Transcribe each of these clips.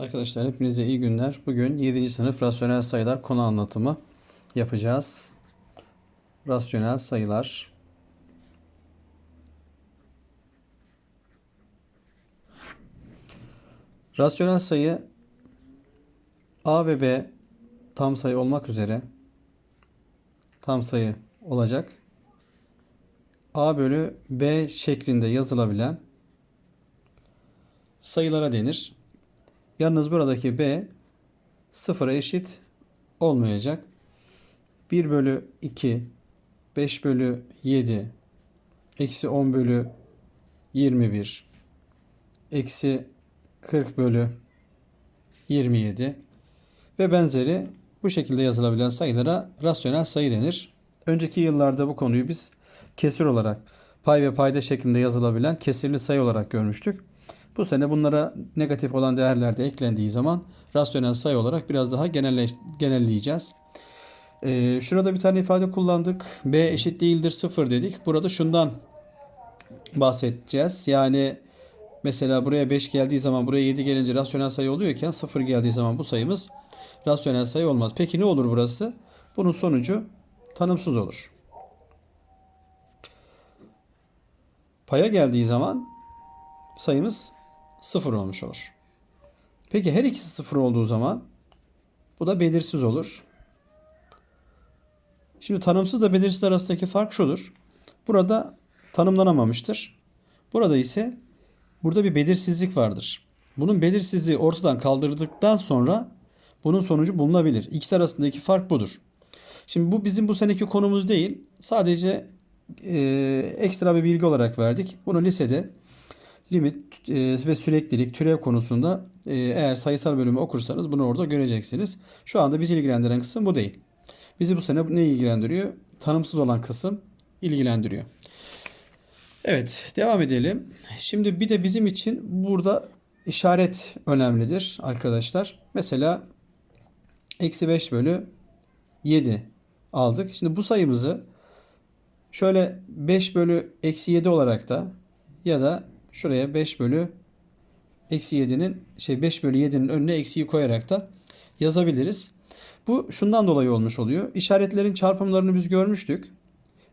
Arkadaşlar hepinize iyi günler. Bugün 7. sınıf rasyonel sayılar konu anlatımı yapacağız. Rasyonel sayılar. Rasyonel sayı A ve B tam sayı olmak üzere tam sayı olacak. A bölü B şeklinde yazılabilen sayılara denir. Yalnız buradaki b sıfıra eşit olmayacak. 1 bölü 2, 5 bölü 7, eksi 10 bölü 21, eksi 40 bölü 27 ve benzeri bu şekilde yazılabilen sayılara rasyonel sayı denir. Önceki yıllarda bu konuyu biz kesir olarak pay ve payda şeklinde yazılabilen kesirli sayı olarak görmüştük. Bu sene bunlara negatif olan değerler de eklendiği zaman rasyonel sayı olarak biraz daha genelleş, genelleyeceğiz. Ee, şurada bir tane ifade kullandık. B eşit değildir 0 dedik. Burada şundan bahsedeceğiz. Yani mesela buraya 5 geldiği zaman buraya 7 gelince rasyonel sayı oluyorken 0 geldiği zaman bu sayımız rasyonel sayı olmaz. Peki ne olur burası? Bunun sonucu tanımsız olur. Paya geldiği zaman sayımız 0 olmuş olur. Peki her ikisi 0 olduğu zaman bu da belirsiz olur. Şimdi tanımsız da belirsiz arasındaki fark şudur. Burada tanımlanamamıştır. Burada ise burada bir belirsizlik vardır. Bunun belirsizliği ortadan kaldırdıktan sonra bunun sonucu bulunabilir. İkisi arasındaki fark budur. Şimdi bu bizim bu seneki konumuz değil. Sadece e, ekstra bir bilgi olarak verdik. Bunu lisede limit e, ve süreklilik, türev konusunda e, eğer sayısal bölümü okursanız bunu orada göreceksiniz. Şu anda bizi ilgilendiren kısım bu değil. Bizi bu sene ne ilgilendiriyor? Tanımsız olan kısım ilgilendiriyor. Evet, devam edelim. Şimdi bir de bizim için burada işaret önemlidir arkadaşlar. Mesela eksi 5 bölü 7 aldık. Şimdi bu sayımızı şöyle 5 bölü eksi 7 olarak da ya da şuraya 5 bölü eksi 7'nin şey 5 bölü 7'nin önüne eksiyi koyarak da yazabiliriz. Bu şundan dolayı olmuş oluyor. İşaretlerin çarpımlarını biz görmüştük.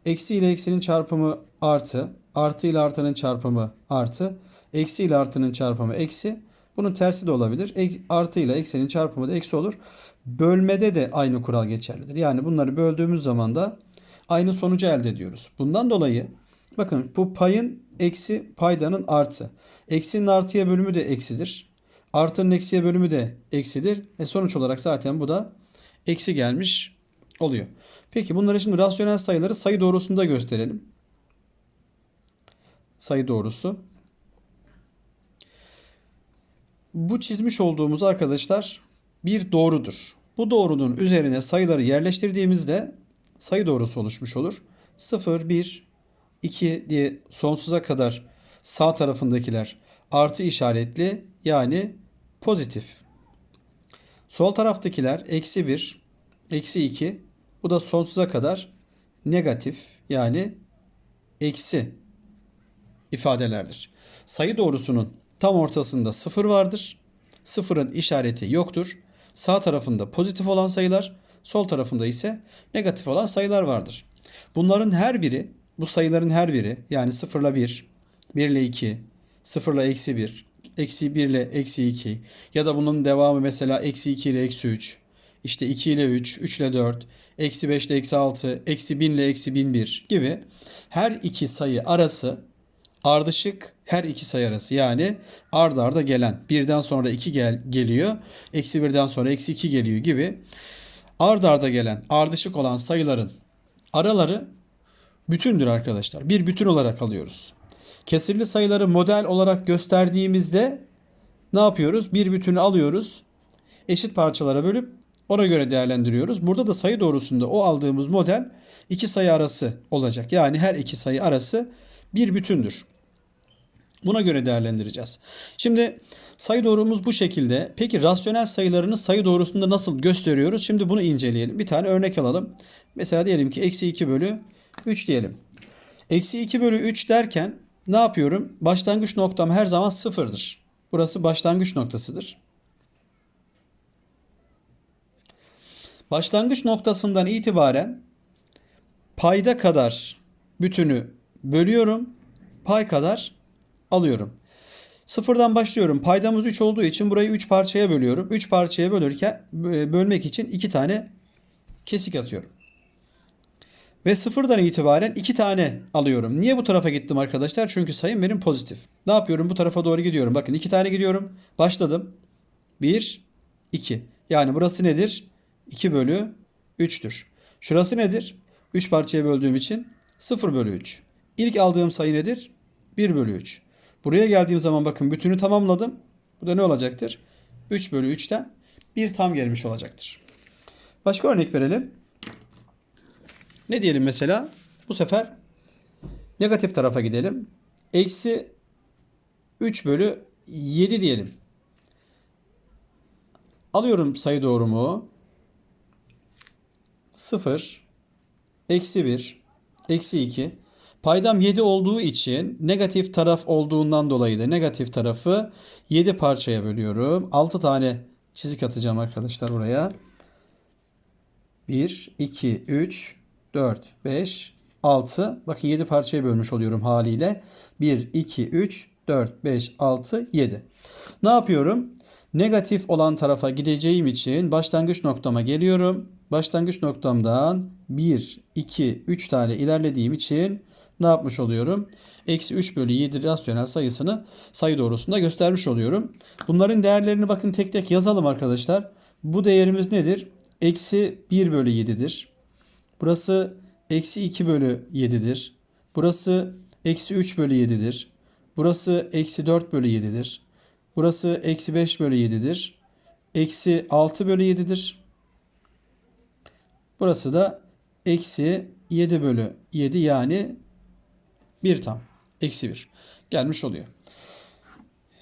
Eksi ile eksinin çarpımı artı, artı ile artının çarpımı artı, eksi ile artının çarpımı eksi. Bunun tersi de olabilir. Artı ile eksinin çarpımı da eksi olur. Bölmede de aynı kural geçerlidir. Yani bunları böldüğümüz zaman da aynı sonucu elde ediyoruz. Bundan dolayı bakın bu payın eksi paydanın artı. Eksinin artıya bölümü de eksidir. Artının eksiye bölümü de eksidir. E sonuç olarak zaten bu da eksi gelmiş oluyor. Peki bunları şimdi rasyonel sayıları sayı doğrusunda gösterelim. Sayı doğrusu. Bu çizmiş olduğumuz arkadaşlar bir doğrudur. Bu doğrunun üzerine sayıları yerleştirdiğimizde sayı doğrusu oluşmuş olur. 0, 1, 2 diye sonsuza kadar sağ tarafındakiler artı işaretli yani pozitif. Sol taraftakiler eksi 1, eksi 2 bu da sonsuza kadar negatif yani eksi ifadelerdir. Sayı doğrusunun tam ortasında 0 vardır. Sıfırın işareti yoktur. Sağ tarafında pozitif olan sayılar, sol tarafında ise negatif olan sayılar vardır. Bunların her biri bu sayıların her biri yani 0 ile 1, 1 ile 2, 0 ile eksi 1, eksi 1 ile eksi 2 ya da bunun devamı mesela eksi 2 ile eksi 3, işte 2 ile 3, 3 ile 4, eksi 5 ile eksi 6, eksi 1000 ile eksi 1001 gibi her iki sayı arası ardışık her iki sayı arası yani ard arda gelen birden sonra 2 gel, geliyor, eksi 1'den sonra eksi 2 geliyor gibi ard arda gelen ardışık olan sayıların araları bütündür arkadaşlar. Bir bütün olarak alıyoruz. Kesirli sayıları model olarak gösterdiğimizde ne yapıyoruz? Bir bütünü alıyoruz. Eşit parçalara bölüp ona göre değerlendiriyoruz. Burada da sayı doğrusunda o aldığımız model iki sayı arası olacak. Yani her iki sayı arası bir bütündür. Buna göre değerlendireceğiz. Şimdi sayı doğrumuz bu şekilde. Peki rasyonel sayılarını sayı doğrusunda nasıl gösteriyoruz? Şimdi bunu inceleyelim. Bir tane örnek alalım. Mesela diyelim ki eksi 2 bölü 3 diyelim. Eksi 2 bölü 3 derken ne yapıyorum? Başlangıç noktam her zaman sıfırdır. Burası başlangıç noktasıdır. Başlangıç noktasından itibaren payda kadar bütünü bölüyorum. Pay kadar alıyorum. Sıfırdan başlıyorum. Paydamız 3 olduğu için burayı 3 parçaya bölüyorum. 3 parçaya bölürken bölmek için 2 tane kesik atıyorum. Ve sıfırdan itibaren 2 tane alıyorum. Niye bu tarafa gittim arkadaşlar? Çünkü sayım benim pozitif. Ne yapıyorum? Bu tarafa doğru gidiyorum. Bakın 2 tane gidiyorum. Başladım. 1, 2. Yani burası nedir? 2 bölü 3'tür. Şurası nedir? 3 parçaya böldüğüm için 0 bölü 3. İlk aldığım sayı nedir? 1 bölü 3. Buraya geldiğim zaman bakın bütünü tamamladım. Bu da ne olacaktır? 3 bölü 3'ten bir tam gelmiş olacaktır. Başka örnek verelim. Ne diyelim mesela? Bu sefer negatif tarafa gidelim. Eksi 3 bölü 7 diyelim. Alıyorum sayı doğrumu. 0, eksi 1, eksi 2. Paydam 7 olduğu için negatif taraf olduğundan dolayı da negatif tarafı 7 parçaya bölüyorum. 6 tane çizik atacağım arkadaşlar buraya. 1, 2, 3, 4, 5, 6. Bakın 7 parçaya bölmüş oluyorum haliyle. 1, 2, 3, 4, 5, 6, 7. Ne yapıyorum? Negatif olan tarafa gideceğim için başlangıç noktama geliyorum. Başlangıç noktamdan 1, 2, 3 tane ilerlediğim için ne yapmış oluyorum? Eksi 3 bölü 7 rasyonel sayısını sayı doğrusunda göstermiş oluyorum. Bunların değerlerini bakın tek tek yazalım arkadaşlar. Bu değerimiz nedir? Eksi 1 bölü 7'dir. Burası eksi 2 bölü 7'dir. Burası eksi 3 bölü 7'dir. Burası eksi 4 bölü 7'dir. Burası eksi 5 bölü 7'dir. Eksi 6 bölü 7'dir. Burası da eksi 7 bölü 7 yani 1 tam. Eksi 1. Gelmiş oluyor.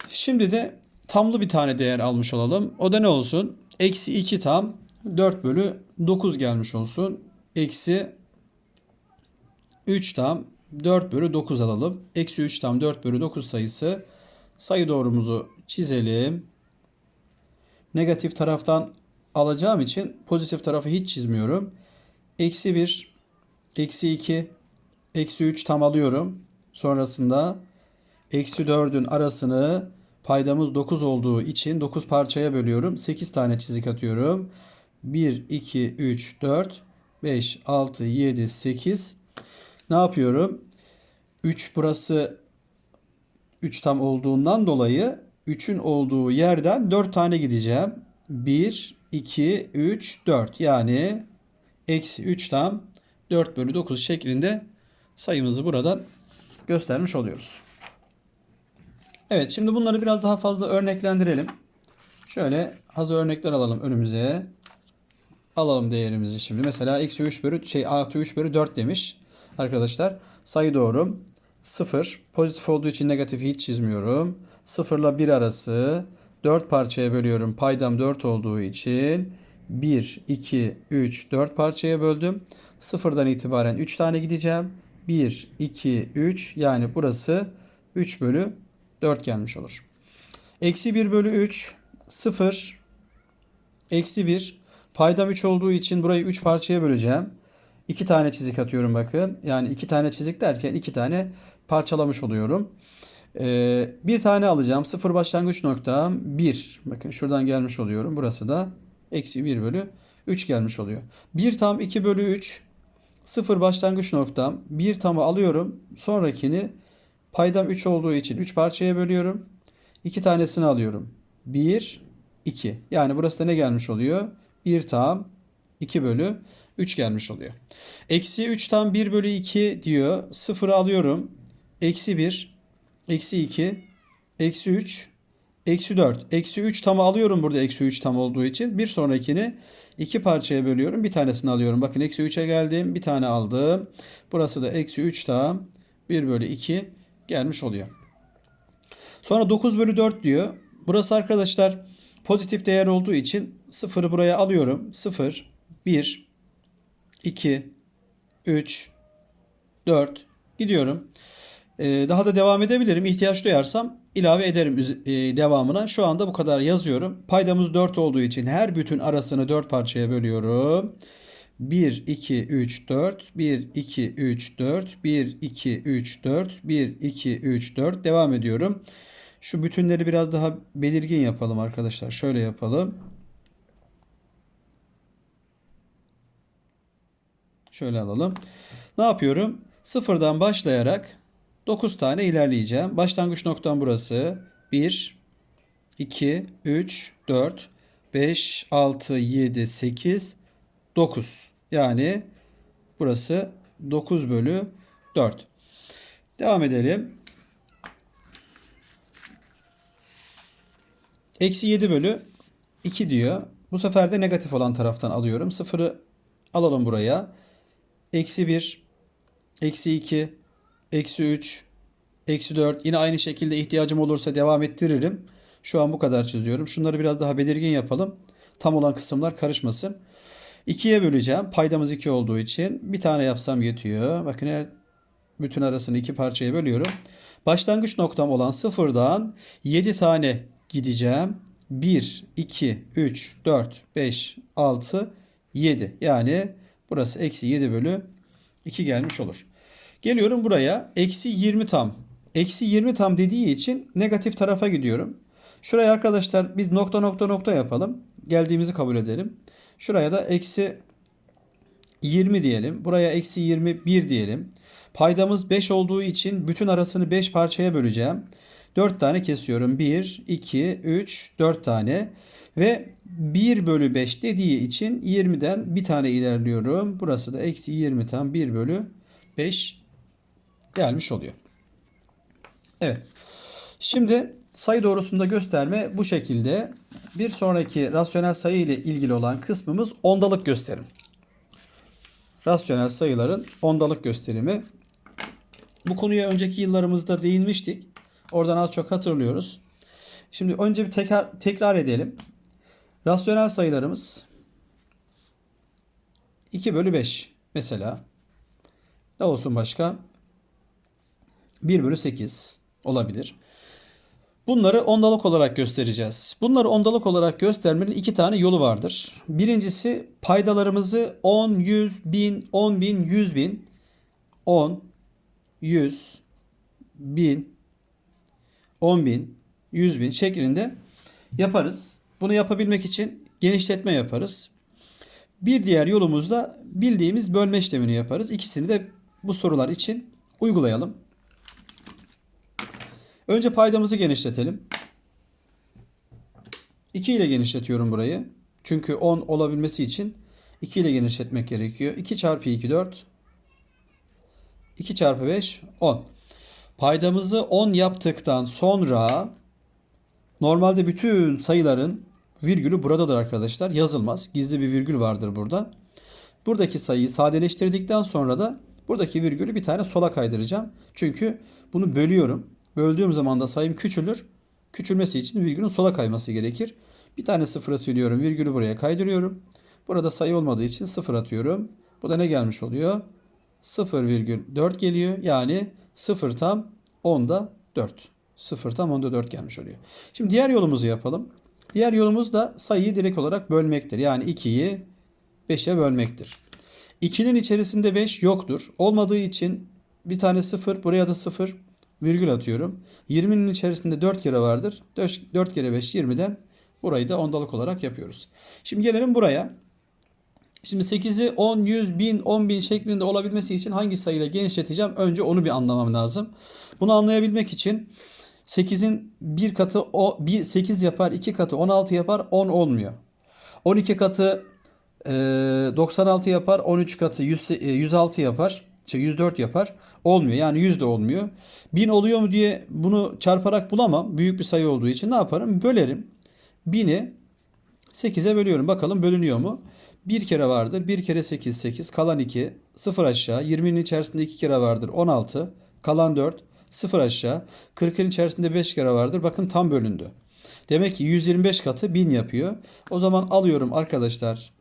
Şimdi de tamlı bir tane değer almış olalım. O da ne olsun? Eksi 2 tam 4 bölü 9 gelmiş olsun. Eksi 3 tam 4 bölü 9 alalım. Eksi 3 tam 4 bölü 9 sayısı. Sayı doğrumuzu çizelim. Negatif taraftan alacağım için pozitif tarafı hiç çizmiyorum. Eksi 1, eksi 2, eksi 3 tam alıyorum. Sonrasında eksi 4'ün arasını paydamız 9 olduğu için 9 parçaya bölüyorum. 8 tane çizik atıyorum. 1, 2, 3, 4, 5, 6, 7, 8. Ne yapıyorum? 3 burası 3 tam olduğundan dolayı 3'ün olduğu yerden 4 tane gideceğim. 1, 2, 3, 4. Yani eksi 3 tam 4 bölü 9 şeklinde sayımızı buradan göstermiş oluyoruz. Evet şimdi bunları biraz daha fazla örneklendirelim. Şöyle hazır örnekler alalım önümüze. Alalım değerimizi şimdi. Mesela eksi 3 bölü şey artı 3 bölü 4 demiş. Arkadaşlar sayı doğru 0. Pozitif olduğu için negatifi hiç çizmiyorum. 0 ile 1 arası 4 parçaya bölüyorum. Paydam 4 olduğu için 1, 2, 3, 4 parçaya böldüm. Sıfırdan itibaren 3 tane gideceğim. 1, 2, 3 yani burası 3 bölü 4 gelmiş olur. Eksi 1 bölü 3, 0, eksi 1. Paydam 3 olduğu için burayı 3 parçaya böleceğim. 2 tane çizik atıyorum bakın. Yani 2 tane çizik derken 2 tane parçalamış oluyorum. Ee, bir tane alacağım. Sıfır başlangıç noktam 1. Bakın şuradan gelmiş oluyorum. Burası da eksi 1 bölü 3 gelmiş oluyor. 1 tam 2 bölü 3. Sıfır başlangıç noktam. 1 tamı alıyorum. Sonrakini paydam 3 olduğu için 3 parçaya bölüyorum. 2 tanesini alıyorum. 1, 2. Yani burası da ne gelmiş oluyor? 1 tam 2 bölü 3 gelmiş oluyor. Eksi 3 tam 1 bölü 2 diyor. Sıfırı alıyorum. Eksi 1, eksi 2, eksi 3, eksi 4. Eksi 3 tamı alıyorum burada eksi 3 tam olduğu için. Bir sonrakini iki parçaya bölüyorum. Bir tanesini alıyorum. Bakın eksi 3'e geldim. Bir tane aldım. Burası da eksi 3 tam 1 bölü 2 gelmiş oluyor. Sonra 9 bölü 4 diyor. Burası arkadaşlar pozitif değer olduğu için sıfırı buraya alıyorum. 0, 1, 2, 3, 4 gidiyorum. Ee, daha da devam edebilirim. İhtiyaç duyarsam ilave ederim e, devamına. Şu anda bu kadar yazıyorum. Paydamız 4 olduğu için her bütün arasını 4 parçaya bölüyorum. 1, 2, 3, 4. 1, 2, 3, 4. 1, 2, 3, 4. 1, 2, 3, 4. Devam ediyorum. Şu bütünleri biraz daha belirgin yapalım arkadaşlar. Şöyle yapalım. Şöyle alalım. Ne yapıyorum? Sıfırdan başlayarak 9 tane ilerleyeceğim. Başlangıç noktam burası. 1, 2, 3, 4, 5, 6, 7, 8, 9. Yani burası 9 bölü 4. Devam edelim. Eksi 7 bölü 2 diyor. Bu sefer de negatif olan taraftan alıyorum. Sıfırı alalım buraya. Eksi 1, eksi 2, eksi 3, eksi 4. Yine aynı şekilde ihtiyacım olursa devam ettiririm. Şu an bu kadar çiziyorum. Şunları biraz daha belirgin yapalım. Tam olan kısımlar karışmasın. 2'ye böleceğim. Paydamız 2 olduğu için bir tane yapsam yetiyor. Bakın her bütün arasını iki parçaya bölüyorum. Başlangıç noktam olan sıfırdan 7 tane gideceğim. 1, 2, 3, 4, 5, 6, 7. Yani burası eksi 7 bölü 2 gelmiş olur. Geliyorum buraya. Eksi 20 tam. Eksi 20 tam dediği için negatif tarafa gidiyorum. Şuraya arkadaşlar biz nokta nokta nokta yapalım. Geldiğimizi kabul edelim. Şuraya da eksi 20 diyelim. Buraya eksi 21 diyelim. Paydamız 5 olduğu için bütün arasını 5 parçaya böleceğim. 4 tane kesiyorum. 1, 2, 3, 4 tane. Ve 1 bölü 5 dediği için 20'den bir tane ilerliyorum. Burası da eksi 20 tam 1 bölü 5 gelmiş oluyor. Evet. Şimdi sayı doğrusunda gösterme bu şekilde. Bir sonraki rasyonel sayı ile ilgili olan kısmımız ondalık gösterim. Rasyonel sayıların ondalık gösterimi. Bu konuya önceki yıllarımızda değinmiştik. Oradan az çok hatırlıyoruz. Şimdi önce bir tekrar, tekrar edelim. Rasyonel sayılarımız 2 bölü 5 mesela. Ne olsun başka? 1 bölü 8 olabilir. Bunları ondalık olarak göstereceğiz. Bunları ondalık olarak göstermenin iki tane yolu vardır. Birincisi paydalarımızı 10, 100, 1000, 10 bin, 100 bin, 10, 100, 1000, 10 bin, 100 bin şeklinde yaparız. Bunu yapabilmek için genişletme yaparız. Bir diğer yolumuz da bildiğimiz bölme işlemini yaparız. İkisini de bu sorular için uygulayalım. Önce paydamızı genişletelim. 2 ile genişletiyorum burayı. Çünkü 10 olabilmesi için 2 ile genişletmek gerekiyor. 2 çarpı 2 4. 2 çarpı 5 10. Paydamızı 10 yaptıktan sonra normalde bütün sayıların virgülü buradadır arkadaşlar. Yazılmaz. Gizli bir virgül vardır burada. Buradaki sayıyı sadeleştirdikten sonra da buradaki virgülü bir tane sola kaydıracağım. Çünkü bunu bölüyorum. Böldüğüm zaman da sayım küçülür. Küçülmesi için virgülün sola kayması gerekir. Bir tane sıfıra siliyorum. Virgülü buraya kaydırıyorum. Burada sayı olmadığı için sıfır atıyorum. Bu da ne gelmiş oluyor? 0,4 geliyor. Yani 0 tam 10'da 4. 0 tam 10'da 4 gelmiş oluyor. Şimdi diğer yolumuzu yapalım. Diğer yolumuz da sayıyı direkt olarak bölmektir. Yani 2'yi 5'e bölmektir. 2'nin içerisinde 5 yoktur. Olmadığı için bir tane 0 buraya da 0 virgül atıyorum. 20'nin içerisinde 4 kere vardır. 4 kere 5 20'den burayı da ondalık olarak yapıyoruz. Şimdi gelelim buraya. Şimdi 8'i 10, 100, 1000, 10 bin şeklinde olabilmesi için hangi sayıyla genişleteceğim? Önce onu bir anlamam lazım. Bunu anlayabilmek için 8'in bir katı o 1 8 yapar, 2 katı 16 yapar, 10 olmuyor. 12 katı e, 96 yapar, 13 katı 100, e, 106 yapar. Şey 104 yapar. Olmuyor. Yani 100 de olmuyor. 1000 oluyor mu diye bunu çarparak bulamam. Büyük bir sayı olduğu için ne yaparım? Bölerim. 1000'i 8'e bölüyorum. Bakalım bölünüyor mu? Bir kere vardır. 1 kere 8 8. Kalan 2. 0 aşağı. 20'nin içerisinde 2 kere vardır. 16. Kalan 4. 0 aşağı. 40'ın içerisinde 5 kere vardır. Bakın tam bölündü. Demek ki 125 katı 1000 yapıyor. O zaman alıyorum arkadaşlar.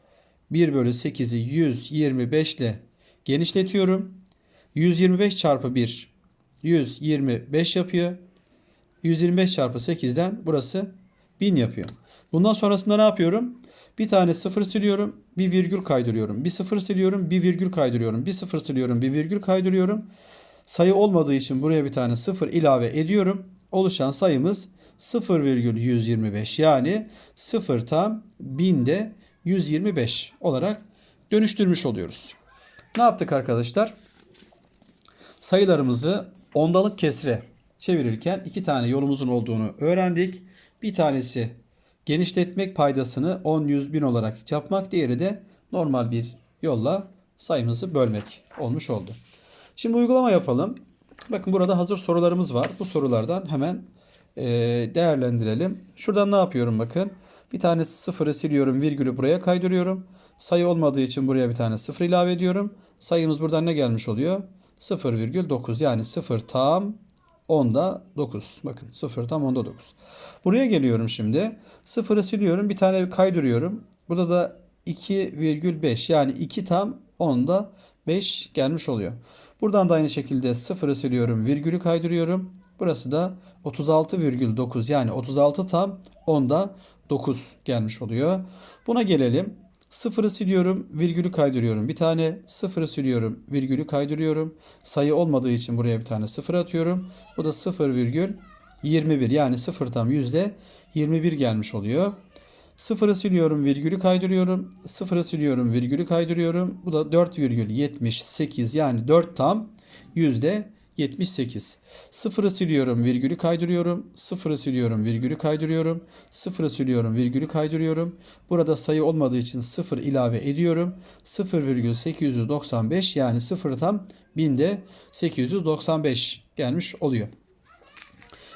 1 bölü 8'i 125 ile genişletiyorum. 125 çarpı 1 125 yapıyor. 125 çarpı 8'den burası 1000 yapıyor. Bundan sonrasında ne yapıyorum? Bir tane sıfır siliyorum, bir virgül kaydırıyorum. Bir sıfır siliyorum, bir virgül kaydırıyorum. Bir sıfır siliyorum, bir virgül kaydırıyorum. Sayı olmadığı için buraya bir tane sıfır ilave ediyorum. Oluşan sayımız 0,125 yani 0 tam 1000'de 125 olarak dönüştürmüş oluyoruz. Ne yaptık arkadaşlar? Sayılarımızı ondalık kesre çevirirken iki tane yolumuzun olduğunu öğrendik. Bir tanesi genişletmek paydasını 10, 100, 1000 olarak yapmak. Diğeri de normal bir yolla sayımızı bölmek olmuş oldu. Şimdi uygulama yapalım. Bakın burada hazır sorularımız var. Bu sorulardan hemen e, değerlendirelim. Şuradan ne yapıyorum bakın. Bir tane sıfırı siliyorum, virgülü buraya kaydırıyorum. Sayı olmadığı için buraya bir tane sıfır ilave ediyorum. Sayımız buradan ne gelmiş oluyor? 0,9 yani 0 tam 10'da 9. Bakın 0 tam 10'da 9. Buraya geliyorum şimdi. Sıfırı siliyorum. Bir tane kaydırıyorum. Burada da 2,5 yani 2 tam 10'da 5 gelmiş oluyor. Buradan da aynı şekilde sıfırı siliyorum. Virgülü kaydırıyorum. Burası da 36,9 yani 36 tam 10'da 9 gelmiş oluyor. Buna gelelim. Sıfırı siliyorum, virgülü kaydırıyorum. Bir tane sıfırı siliyorum, virgülü kaydırıyorum. Sayı olmadığı için buraya bir tane sıfır atıyorum. Bu da 0,21 yani sıfır tam yüzde 21 gelmiş oluyor. Sıfırı siliyorum, virgülü kaydırıyorum. Sıfırı siliyorum, virgülü kaydırıyorum. Bu da 4,78 yani 4 tam yüzde 78. Sıfırı siliyorum, virgülü kaydırıyorum. Sıfırı siliyorum, virgülü kaydırıyorum. Sıfırı siliyorum, virgülü kaydırıyorum. Burada sayı olmadığı için sıfır ilave ediyorum. 0,895 yani sıfır tam binde 895 gelmiş oluyor.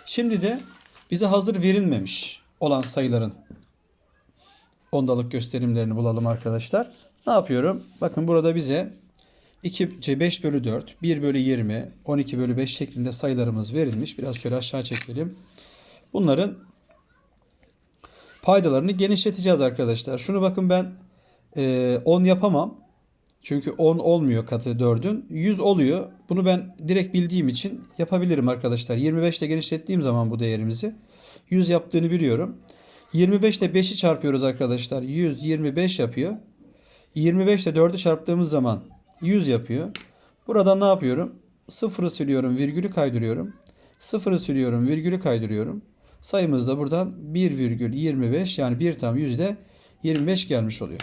Şimdi de bize hazır verilmemiş olan sayıların ondalık gösterimlerini bulalım arkadaşlar. Ne yapıyorum? Bakın burada bize 2, 5 bölü 4, 1 bölü 20, 12 bölü 5 şeklinde sayılarımız verilmiş. Biraz şöyle aşağı çekelim. Bunların paydalarını genişleteceğiz arkadaşlar. Şunu bakın ben e, 10 yapamam. Çünkü 10 olmuyor katı 4'ün. 100 oluyor. Bunu ben direkt bildiğim için yapabilirim arkadaşlar. 25 ile genişlettiğim zaman bu değerimizi 100 yaptığını biliyorum. 25 ile 5'i çarpıyoruz arkadaşlar. 125 yapıyor. 25 ile 4'ü çarptığımız zaman 100 yapıyor. Burada ne yapıyorum? Sıfırı siliyorum, virgülü kaydırıyorum. Sıfırı siliyorum, virgülü kaydırıyorum. Sayımız da buradan 1,25 yani 1 tam yüzde 25 gelmiş oluyor.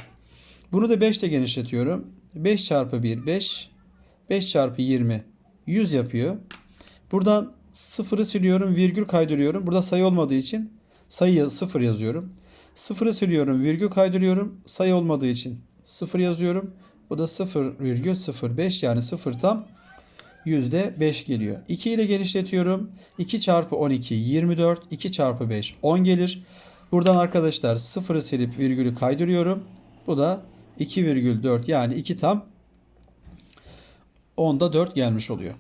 Bunu da 5 ile genişletiyorum. 5 çarpı 1 5. 5 çarpı 20 100 yapıyor. Buradan sıfırı siliyorum, virgül kaydırıyorum. Burada sayı olmadığı için sayı sıfır yazıyorum. Sıfırı siliyorum, virgül kaydırıyorum. Sayı olmadığı için sıfır yazıyorum. Bu da 0,05 yani 0 tam %5 geliyor. 2 ile genişletiyorum. 2 çarpı 12 24. 2 çarpı 5 10 gelir. Buradan arkadaşlar 0'ı silip virgülü kaydırıyorum. Bu da 2,4 yani 2 tam 10'da 4 gelmiş oluyor.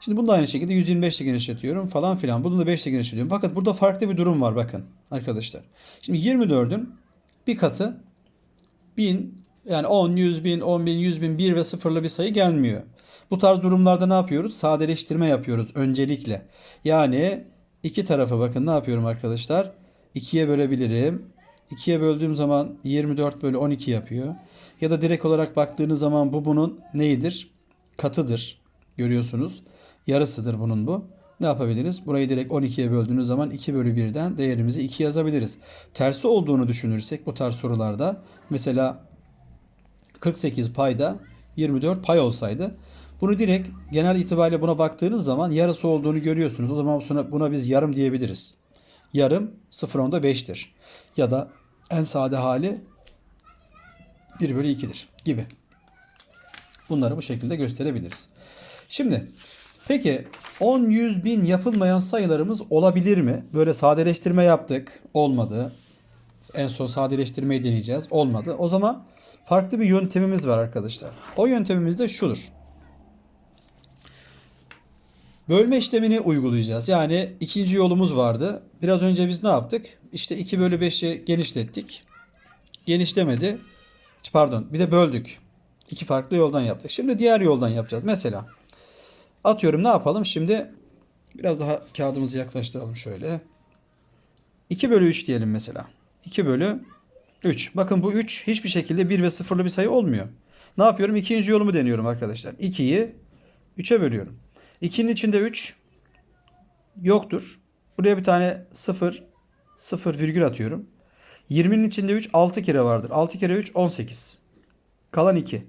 Şimdi bunu da aynı şekilde 125 ile genişletiyorum falan filan. Bunu da 5 ile genişletiyorum. Fakat burada farklı bir durum var bakın arkadaşlar. Şimdi 24'ün bir katı 1000 yani 10, 100 bin, 10 bin, 100 bin, 1 ve sıfırlı bir sayı gelmiyor. Bu tarz durumlarda ne yapıyoruz? Sadeleştirme yapıyoruz öncelikle. Yani iki tarafa bakın ne yapıyorum arkadaşlar? 2'ye bölebilirim. 2'ye böldüğüm zaman 24 bölü 12 yapıyor. Ya da direkt olarak baktığınız zaman bu bunun neyidir? Katıdır. Görüyorsunuz. Yarısıdır bunun bu. Ne yapabiliriz? Burayı direkt 12'ye böldüğünüz zaman 2 bölü 1'den değerimizi 2 yazabiliriz. Tersi olduğunu düşünürsek bu tarz sorularda mesela 48 payda 24 pay olsaydı bunu direkt genel itibariyle buna baktığınız zaman yarısı olduğunu görüyorsunuz. O zaman buna, buna biz yarım diyebiliriz. Yarım 0.10'da 5'tir. Ya da en sade hali 1 bölü 2'dir gibi. Bunları bu şekilde gösterebiliriz. Şimdi peki 10, 100, 1000 yapılmayan sayılarımız olabilir mi? Böyle sadeleştirme yaptık. Olmadı. En son sadeleştirmeyi deneyeceğiz. Olmadı. O zaman farklı bir yöntemimiz var arkadaşlar. O yöntemimiz de şudur. Bölme işlemini uygulayacağız. Yani ikinci yolumuz vardı. Biraz önce biz ne yaptık? İşte 2 bölü 5'i genişlettik. Genişlemedi. Pardon bir de böldük. İki farklı yoldan yaptık. Şimdi diğer yoldan yapacağız. Mesela atıyorum ne yapalım? Şimdi Biraz daha kağıdımızı yaklaştıralım şöyle. 2 bölü 3 diyelim mesela. 2 bölü 3. Bakın bu 3 hiçbir şekilde 1 ve 0'lı bir sayı olmuyor. Ne yapıyorum? İkinci yolumu deniyorum arkadaşlar. 2'yi 3'e bölüyorum. 2'nin içinde 3 yoktur. Buraya bir tane 0 0 virgül atıyorum. 20'nin içinde 3 6 kere vardır. 6 kere 3 18. Kalan 2.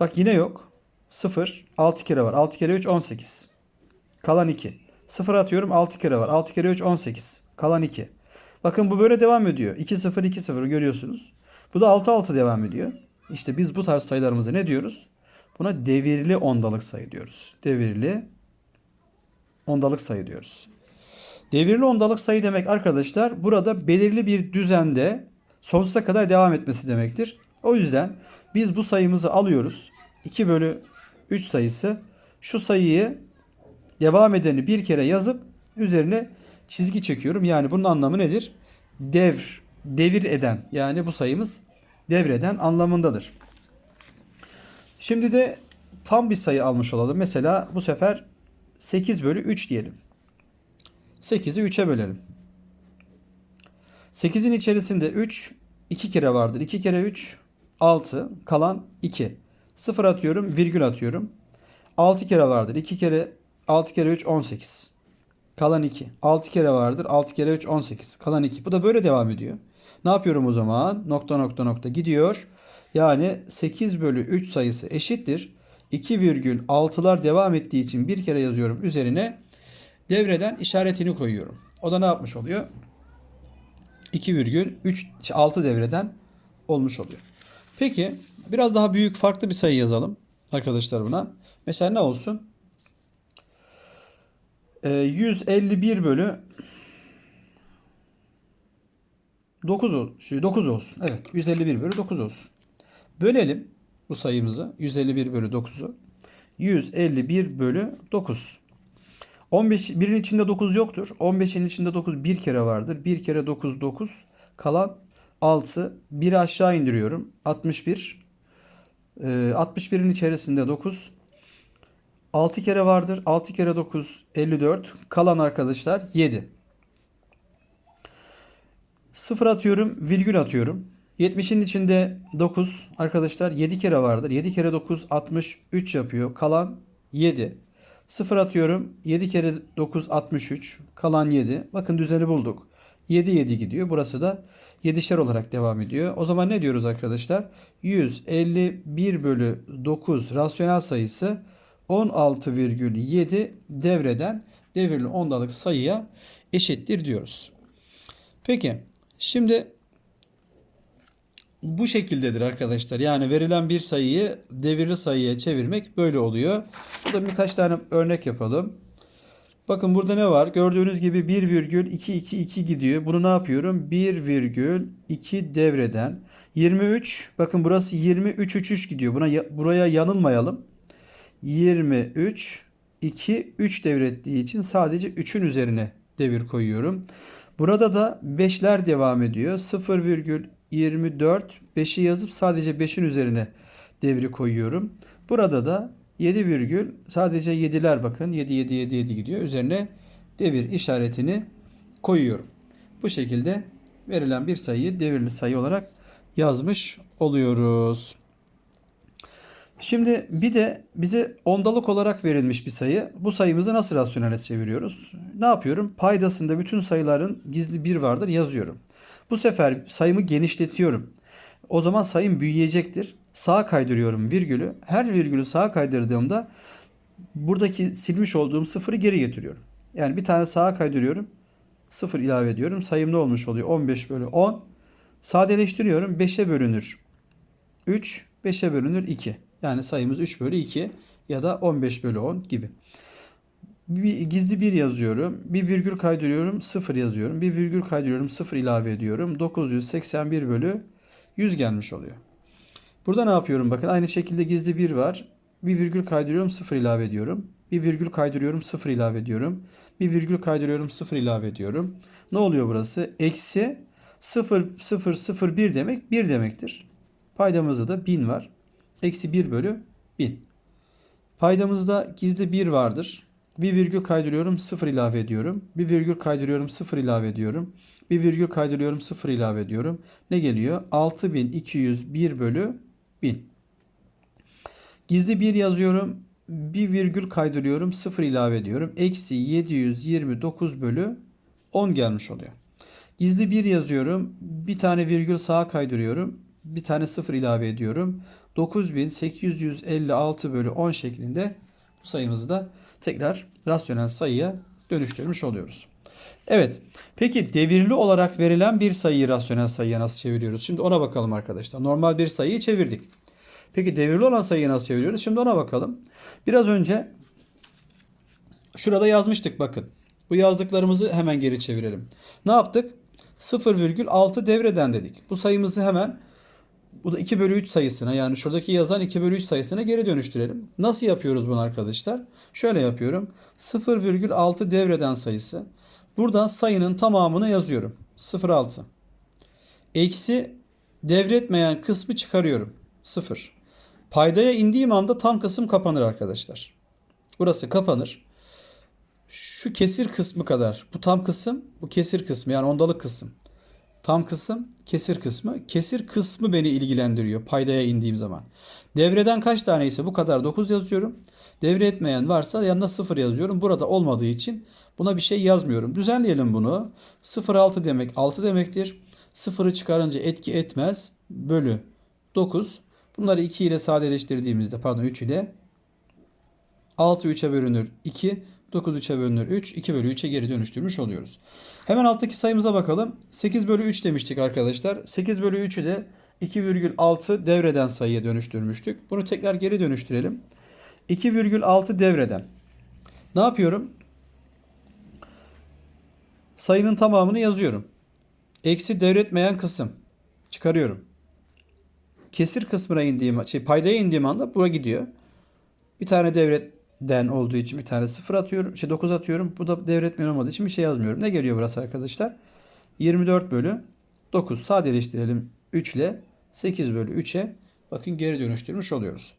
Bak yine yok. 0 6 kere var. 6 kere 3 18. Kalan 2. 0 atıyorum 6 kere var. 6 kere 3 18. Kalan 2. Bakın bu böyle devam ediyor. 2 0 2 0 görüyorsunuz. Bu da 6 6 devam ediyor. İşte biz bu tarz sayılarımıza ne diyoruz? Buna devirli ondalık sayı diyoruz. Devirli ondalık sayı diyoruz. Devirli ondalık sayı demek arkadaşlar burada belirli bir düzende sonsuza kadar devam etmesi demektir. O yüzden biz bu sayımızı alıyoruz. 2 bölü 3 sayısı. Şu sayıyı devam edeni bir kere yazıp üzerine çizgi çekiyorum. Yani bunun anlamı nedir? Devr, devir eden. Yani bu sayımız devreden anlamındadır. Şimdi de tam bir sayı almış olalım. Mesela bu sefer 8 bölü 3 diyelim. 8'i 3'e bölelim. 8'in içerisinde 3 2 kere vardır. 2 kere 3 6 kalan 2. 0 atıyorum virgül atıyorum. 6 kere vardır. 2 kere 6 kere 3 18. Kalan 2. 6 kere vardır. 6 kere 3 18. Kalan 2. Bu da böyle devam ediyor. Ne yapıyorum o zaman? Nokta nokta nokta gidiyor. Yani 8 bölü 3 sayısı eşittir. 2,6'lar devam ettiği için bir kere yazıyorum üzerine. Devreden işaretini koyuyorum. O da ne yapmış oluyor? 2,3 6 devreden olmuş oluyor. Peki biraz daha büyük farklı bir sayı yazalım arkadaşlar buna. Mesela ne olsun? Ee, 151 bölü 9, ol- şu 9 olsun. Evet 151 bölü 9 olsun. Bölelim bu sayımızı. 151 bölü 9'u. 151 bölü 9. 15 birin içinde 9 yoktur. 15'in içinde 9 bir kere vardır. 1 kere 9 9. Kalan 6. 1'i aşağı indiriyorum. 61. Ee, 61'in içerisinde 9. 6 kere vardır. 6 kere 9 54. Kalan arkadaşlar 7. 0 atıyorum, virgül atıyorum. 70'in içinde 9 arkadaşlar 7 kere vardır. 7 kere 9 63 yapıyor. Kalan 7. 0 atıyorum. 7 kere 9 63. Kalan 7. Bakın düzeni bulduk. 7 7 gidiyor. Burası da 7'şer olarak devam ediyor. O zaman ne diyoruz arkadaşlar? 151 bölü 9 rasyonel sayısı 16,7 devreden devirli ondalık sayıya eşittir diyoruz. Peki şimdi bu şekildedir arkadaşlar. Yani verilen bir sayıyı devirli sayıya çevirmek böyle oluyor. Burada birkaç tane örnek yapalım. Bakın burada ne var? Gördüğünüz gibi 1,222 gidiyor. Bunu ne yapıyorum? 1,2 devreden 23. Bakın burası 23 3 3 gidiyor. Buna buraya yanılmayalım. 23 2 3 devrettiği için sadece 3'ün üzerine devir koyuyorum. Burada da 5'ler devam ediyor. 0,24 5'i yazıp sadece 5'in üzerine devri koyuyorum. Burada da 7 virgül sadece 7'ler bakın 7 7 7 7 gidiyor. Üzerine devir işaretini koyuyorum. Bu şekilde verilen bir sayıyı devirli sayı olarak yazmış oluyoruz. Şimdi bir de bize ondalık olarak verilmiş bir sayı. Bu sayımızı nasıl rasyonele çeviriyoruz? Ne yapıyorum? Paydasında bütün sayıların gizli bir vardır yazıyorum. Bu sefer sayımı genişletiyorum. O zaman sayım büyüyecektir. Sağa kaydırıyorum virgülü. Her virgülü sağa kaydırdığımda buradaki silmiş olduğum sıfırı geri getiriyorum. Yani bir tane sağa kaydırıyorum. Sıfır ilave ediyorum. Sayım ne olmuş oluyor? 15 bölü 10. Sadeleştiriyorum. 5'e bölünür 3. 5'e bölünür 2. Yani sayımız 3 bölü 2 ya da 15 bölü 10 gibi. Bir, gizli 1 yazıyorum. Bir virgül kaydırıyorum. 0 yazıyorum. Bir virgül kaydırıyorum. 0 ilave ediyorum. 981 bölü 100 gelmiş oluyor. Burada ne yapıyorum? Bakın aynı şekilde gizli 1 var. Bir virgül kaydırıyorum. 0 ilave ediyorum. Bir virgül kaydırıyorum. 0 ilave ediyorum. Bir virgül kaydırıyorum. 0 ilave ediyorum. Ne oluyor burası? Eksi 0 0 0 1 demek 1 demektir. Paydamızda da 1000 var. Eksi 1 bölü 1000. Paydamızda gizli 1 vardır. Bir virgül kaydırıyorum, sıfır ilave ediyorum. Bir virgül kaydırıyorum, sıfır ilave ediyorum. Bir virgül kaydırıyorum, sıfır ilave ediyorum. Ne geliyor? 6201 bölü 1000. Gizli 1 yazıyorum. Bir virgül kaydırıyorum, sıfır ilave ediyorum. Eksi 729 bölü 10 gelmiş oluyor. Gizli 1 yazıyorum. Bir tane virgül sağa kaydırıyorum. Bir tane sıfır ilave ediyorum. 9856 bölü 10 şeklinde bu sayımızı da tekrar rasyonel sayıya dönüştürmüş oluyoruz. Evet. Peki devirli olarak verilen bir sayıyı rasyonel sayıya nasıl çeviriyoruz? Şimdi ona bakalım arkadaşlar. Normal bir sayıyı çevirdik. Peki devirli olan sayıyı nasıl çeviriyoruz? Şimdi ona bakalım. Biraz önce şurada yazmıştık bakın. Bu yazdıklarımızı hemen geri çevirelim. Ne yaptık? 0,6 devreden dedik. Bu sayımızı hemen bu da 2 bölü 3 sayısına yani şuradaki yazan 2 bölü 3 sayısına geri dönüştürelim. Nasıl yapıyoruz bunu arkadaşlar? Şöyle yapıyorum. 0,6 devreden sayısı. Buradan sayının tamamını yazıyorum. 0,6. Eksi devretmeyen kısmı çıkarıyorum. 0. Paydaya indiğim anda tam kısım kapanır arkadaşlar. Burası kapanır. Şu kesir kısmı kadar. Bu tam kısım, bu kesir kısmı yani ondalık kısım. Tam kısım, kesir kısmı. Kesir kısmı beni ilgilendiriyor paydaya indiğim zaman. Devreden kaç tane ise bu kadar 9 yazıyorum. Devre etmeyen varsa yanına 0 yazıyorum. Burada olmadığı için buna bir şey yazmıyorum. Düzenleyelim bunu. 0,6 demek 6 demektir. 0'ı çıkarınca etki etmez. Bölü 9. Bunları 2 ile sadeleştirdiğimizde pardon 3 ile 6 3'e bölünür 2. 9 3'e bölünür 3. 2 bölü 3'e geri dönüştürmüş oluyoruz. Hemen alttaki sayımıza bakalım. 8 bölü 3 demiştik arkadaşlar. 8 bölü 3'ü de 2,6 devreden sayıya dönüştürmüştük. Bunu tekrar geri dönüştürelim. 2,6 devreden. Ne yapıyorum? Sayının tamamını yazıyorum. Eksi devretmeyen kısım. Çıkarıyorum. Kesir kısmına indiğim, şey paydaya indiğim anda bura gidiyor. Bir tane devreden olduğu için bir tane 0 atıyorum. Şey 9 atıyorum. Bu da devretmeyen olmadığı için bir şey yazmıyorum. Ne geliyor burası arkadaşlar? 24 bölü 9. Sadeleştirelim 3 ile 8 bölü 3'e bakın geri dönüştürmüş oluyoruz.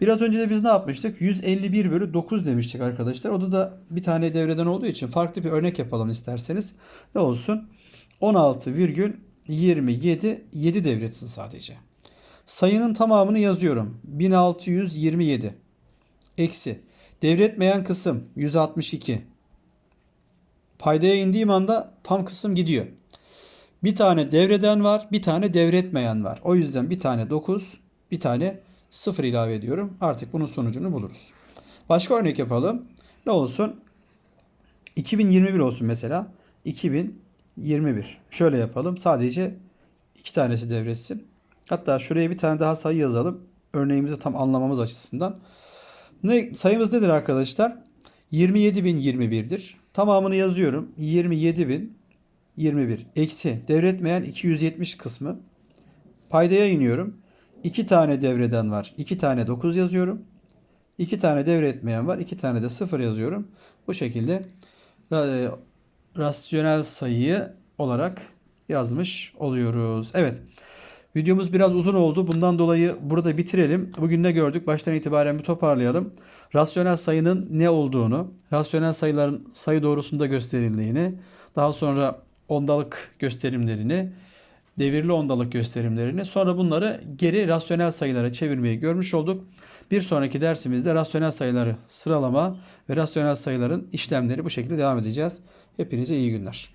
Biraz önce de biz ne yapmıştık? 151 bölü 9 demiştik arkadaşlar. O da da bir tane devreden olduğu için farklı bir örnek yapalım isterseniz. Ne olsun? 16,27 7 devretsin sadece. Sayının tamamını yazıyorum. 1627. Eksi. Devretmeyen kısım 162. Paydaya indiğim anda tam kısım gidiyor. Bir tane devreden var, bir tane devretmeyen var. O yüzden bir tane 9, bir tane 0 ilave ediyorum. Artık bunun sonucunu buluruz. Başka örnek yapalım. Ne olsun? 2021 olsun mesela. 2021. Şöyle yapalım. Sadece iki tanesi devretsin. Hatta şuraya bir tane daha sayı yazalım. Örneğimizi tam anlamamız açısından. Ne, sayımız nedir arkadaşlar? 27.021'dir. Tamamını yazıyorum. 27.021 eksi devretmeyen 270 kısmı. Paydaya iniyorum. 2 tane devreden var. 2 tane 9 yazıyorum. 2 tane devretmeyen var. 2 tane de 0 yazıyorum. Bu şekilde e, rasyonel sayıyı olarak yazmış oluyoruz. Evet. Videomuz biraz uzun oldu. Bundan dolayı burada bitirelim. Bugün ne gördük? Baştan itibaren bir toparlayalım. Rasyonel sayının ne olduğunu, rasyonel sayıların sayı doğrusunda gösterildiğini, daha sonra ondalık gösterimlerini, devirli ondalık gösterimlerini, sonra bunları geri rasyonel sayılara çevirmeyi görmüş olduk. Bir sonraki dersimizde rasyonel sayıları sıralama ve rasyonel sayıların işlemleri bu şekilde devam edeceğiz. Hepinize iyi günler.